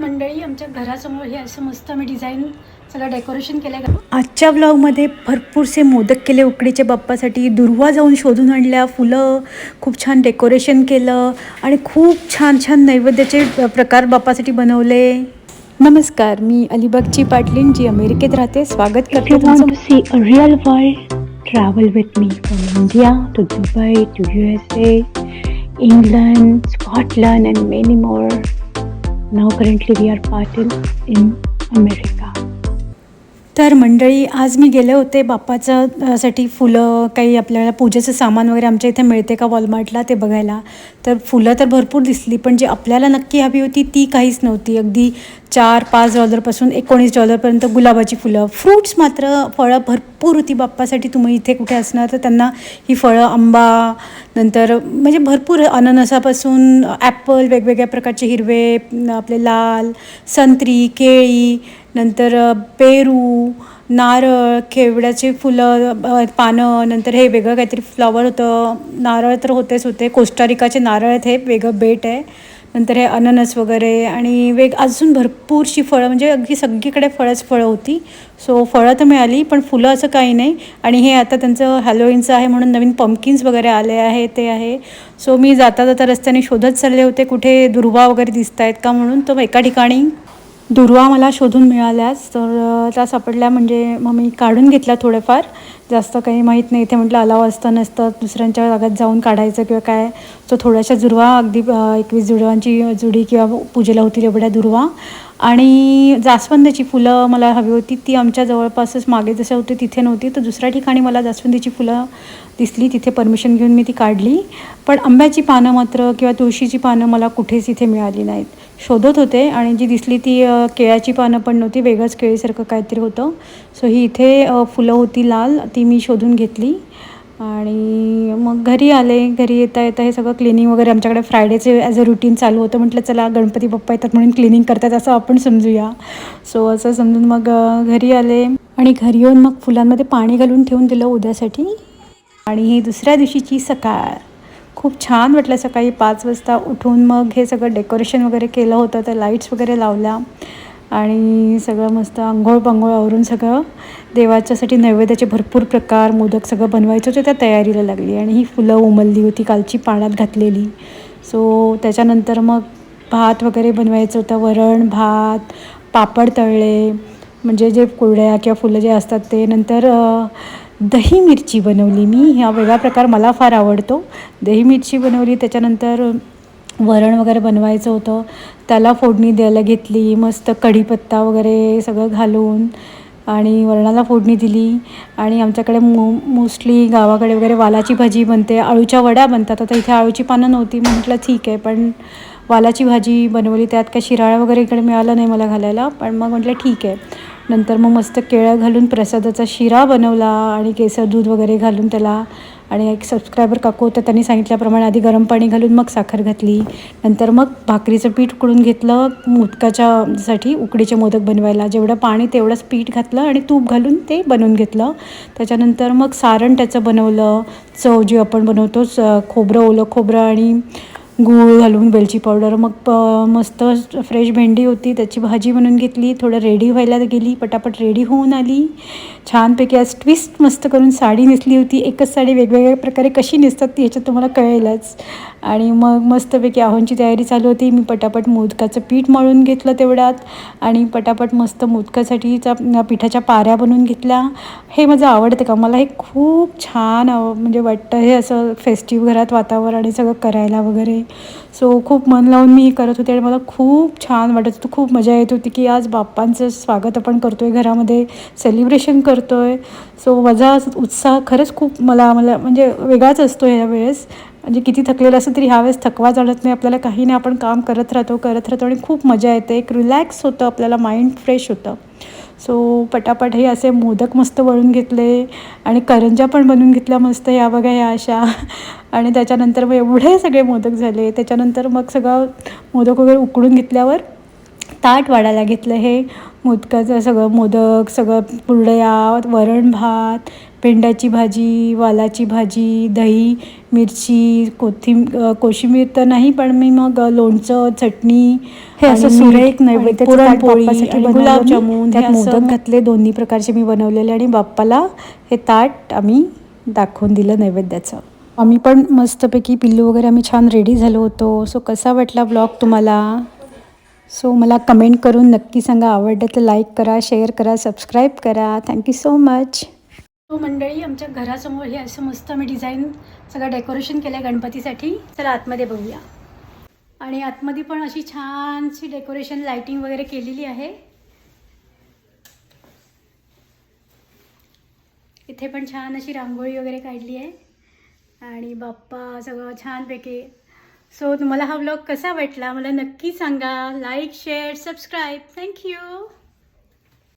मंडळी आमच्या घरासमोर हे असं मस्त आम्ही डिझाईन सगळं डेकोरेशन केलं आहे आजच्या व्लॉगमध्ये भरपूरसे मोदक केले उकडीच्या बाप्पासाठी. दुर्वा जाऊन शोधून आणल्या फुलं खूप छान डेकोरेशन केलं आणि खूप छान छान नैवेद्याचे प्रकार बाप्पासाठी बनवले. नमस्कार मी अलिबागची पाटलीन जी अमेरिकेत राहते. स्वागत करते to see a real world, travel with me from India to Dubai to USA, England, Scotland, and many more. Now, currently, we are parted in America. तर मंडळी आज मी गेले होते बाप्पाचं साठी फुलं काही आपल्याला पूजेचं सामान वगैरे आमच्या इथे मिळते का वॉलमार्टला ते बघायला. तर फुलं तर भरपूर दिसली पण जी आपल्याला नक्की हवी होती ती काहीच नव्हती. अगदी चार पाच डॉलरपासून एकोणीस डॉलरपर्यंत गुलाबाची फुलं. फ्रूट्स मात्र फळं भरपूर होती बाप्पासाठी. तुम्ही इथे कुठे असणार तर त्यांना ही फळं आंबा नंतर म्हणजे भरपूर अननसापासून ॲपल वेगवेगळ्या प्रकारचे हिरवे आपले लाल संत्री केळी नंतर पेरू नारळ खेवड्याचे फुलं पानं नंतर हे वेगळं काहीतरी फ्लॉवर होतं. नारळ तर होतेच होते. कोस्टारिकाचे नारळ आहेत हे वेगळं बेट आहे. नंतर हे अननस वगैरे आणि वेग अजून भरपूरशी फळं म्हणजे अगदी सगळीकडे फळंच फळं होती. सो फळं तर मिळाली पण फुलं असं काही नाही. आणि हे आता त्यांचं हॅलोईनचं आहे म्हणून नवीन पम्पकिन्स वगैरे आले आहे ते आहे. सो मी जाता जाता रस्त्याने शोधत चालले होते कुठे दुर्वा वगैरे दिसत आहेत का म्हणून. तो एका ठिकाणी दुर्वा मला शोधून मिळाल्याच तर त्या सापडल्या म्हणजे मग मी काढून घेतल्या थोडंफार. जास्त काही माहीत नाही. इथे म्हटलं अलाव असतं नसतं दुसऱ्यांच्या जागात जाऊन काढायचं किंवा काय? तो थोड्याशा दुर्वा अगदी एकवीस जुडवांची जुडी किंवा पूजेला होतील एवढ्या दुर्वा. आणि जास्वंदाची फुलं मला हवी होती. ती आमच्या जवळपासच मागे जसं होते तिथे नव्हती. तर दुसऱ्या ठिकाणी मला जास्वंदीची फुलं दिसली. तिथे परमिशन घेऊन मी ती काढली. पण आंब्याची पानं मात्र किंवा तुळशीची पानं मला कुठेच इथे मिळाली नाहीत. शोधत होते आणि जी दिसली ती केळ्याची पानं पण नव्हती वेगळंच केळीसारखं काहीतरी होतं. सो ही इथे फुलं होती लाल ती मी शोधून घेतली. आणि मग घरी आले घरी येता येता हे सगळं क्लिनिंग वगैरे आमच्याकडे फ्रायडेचे ॲज अ रुटीन चालू होतं. म्हटलं चला गणपती बाप्पा येतात म्हणून क्लिनिंग करतात असं आपण समजूया. सो असं समजून मग घरी आले. आणि घरी येऊन मग फुलांमध्ये पाणी घालून ठेवून दिलं उद्यासाठी. आणि ही दुसऱ्या दिवशीची सकाळ. खूप छान वाटलं सकाळी पाच वाजता उठून. मग हे सगळं डेकोरेशन वगैरे केलं होतं तर लाईट्स वगैरे लावल्या. आणि सगळं मस्त आंघोळ पांघोळ आवरून सगळं देवाच्यासाठी नैवेद्याचे भरपूर प्रकार मोदक सगळं बनवायचं होते त्या तयारीला लागली. आणि ही फुलं उमलली होती कालची पाण्यात घातलेली. सो त्याच्यानंतर मग भात वगैरे बनवायचं होतं वरण भात पापड तळले. म्हणजे जे कुरड्या किंवा फुलं जे असतात ते. नंतर दही मिरची बनवली मी. हा वेगळा प्रकार मला फार आवडतो. दही मिरची बनवली त्याच्यानंतर वरण वगैरे बनवायचं होतं. त्याला फोडणी द्यायला घेतली मस्त कढीपत्ता वगैरे सगळं घालून आणि वरणाला फोडणी दिली. आणि आमच्याकडे मो मोस्टली गावाकडे वगैरे वालाची भाजी बनते. आळूच्या वड्या बनतात. आता इथे आळूची पानं नव्हती म्हटलं ठीक आहे पण वालाची भाजी बनवली. त्यात काय शिराळा वगैरे इकडे मिळालं नाही मला घालायला पण मग म्हटलं ठीक आहे. नंतर मग मस्त केळं घालून प्रसादाचा शिरा बनवला आणि केसर दूध वगैरे घालून त्याला. आणि एक सबस्क्रायबर काकू होतं त्यांनी सांगितल्याप्रमाणे आधी गरम पाणी घालून मग साखर घातली. नंतर मग भाकरीचं पीठ उकळून घेतलं उदकाच्या साठी उकडीचे मोदक बनवायला. जेवढं पाणी तेवढंच पीठ घातलं आणि तूप घालून ते बनवून घेतलं. त्याच्यानंतर मग सारण त्याचं बनवलं. चव जी आपण बनवतो खोबरं ओलं खोबरं आणि गूळ घालून वेलची पावडर मग प मस्त फ्रेश भेंडी होती त्याची भाजी बनवून घेतली थोडं रेडी व्हायला गेली पटापट रेडी होऊन आली. छानपैकी आज ट्विस्ट मस्त करून साडी नेसली होती. एकच साडी वेगवेगळ्या प्रकारे कशी नेसतात ती ह्याच्यात तुम्हाला कळेलच. आणि मग मस्तपैकी आहोंची तयारी चालू होती. मी पटापट मोदकाचं पीठ मळून घेतलं तेवढ्यात आणि पटापट मस्त मोदकासाठीच्या पिठाच्या पाऱ्या बनवून घेतल्या. हे माझं आवडतं का? मला हे खूप छान आव म्हणजे वाटतं हे असं फेस्टिव्ह घरात वातावरण आणि सगळं करायला वगैरे. सो खूप मन लावून मी हे करत होते आणि मला खूप छान वाटत होतं. खूप मजा येत होती की आज बाप्पांचं स्वागत आपण करतो आहे घरामध्ये सेलिब्रेशन करतो आहे सो माझा उत्साह खरंच खूप मला मला म्हणजे वेगळाच असतो ह्या वेळेस. म्हणजे किती थकलेलं असं तरी ह्यावेळेस थकवा जाणत नाही. आपल्याला काही नाही. आपण काम करत राहतो करत राहतो आणि खूप मजा येते. एक रिलॅक्स होतं आपल्याला माइंड फ्रेश होतं. सो पटापट हे असे मोदक मस्त वळून घेतले आणि करंजा पण बनवून घेतल्या मस्त. या बघा या अशा. आणि त्याच्यानंतर मग एवढे सगळे मोदक झाले. त्याच्यानंतर मग सगळं मोदक वगैरे उकडून घेतल्यावर ताट वाढायला घेतलं हे. मोदकाचं सगळं मोदक सगळं कुरडया वरण भात भेंड्याची भाजी वालाची भाजी दही मिरची कोथिंब कोशिंबीर तर नाही पण मी मग लोणचं चटणी हे असं सुरेख नैवेद्य पुरणपोळी गुलाबजामुन त्यात मोदक घातले दोन्ही प्रकारचे मी बनवलेले आणि बाप्पाला हे ताट आम्ही दाखवून दिलं नैवेद्याचं. आम्ही पण मस्तपैकी पिल्लू वगैरे आम्ही छान रेडी झालो होतो. सो कसा वाटला ब्लॉग तुम्हाला? सो मला कमेंट करून नक्की सांगा. आवडलं तर लाईक करा शेअर करा सबस्क्राईब करा. थँक्यू सो मच तो मंडळी आमच्या घरासमोर हे असं मस्त आम्ही डिझाईन सगळं डेकोरेशन केलं आहे गणपतीसाठी. चला आतमध्ये बघूया. आणि आतमध्ये पण अशी छानशी डेकोरेशन लाईटिंग वगैरे केलेली आहे. इथे पण छान अशी रांगोळी वगैरे काढली आहे. आणि बाप्पा सगळं छानपैकी. सो तुम्हाला हा व्लॉग कसा वाटला? मला नक्की सांगा. Like share subscribe thank you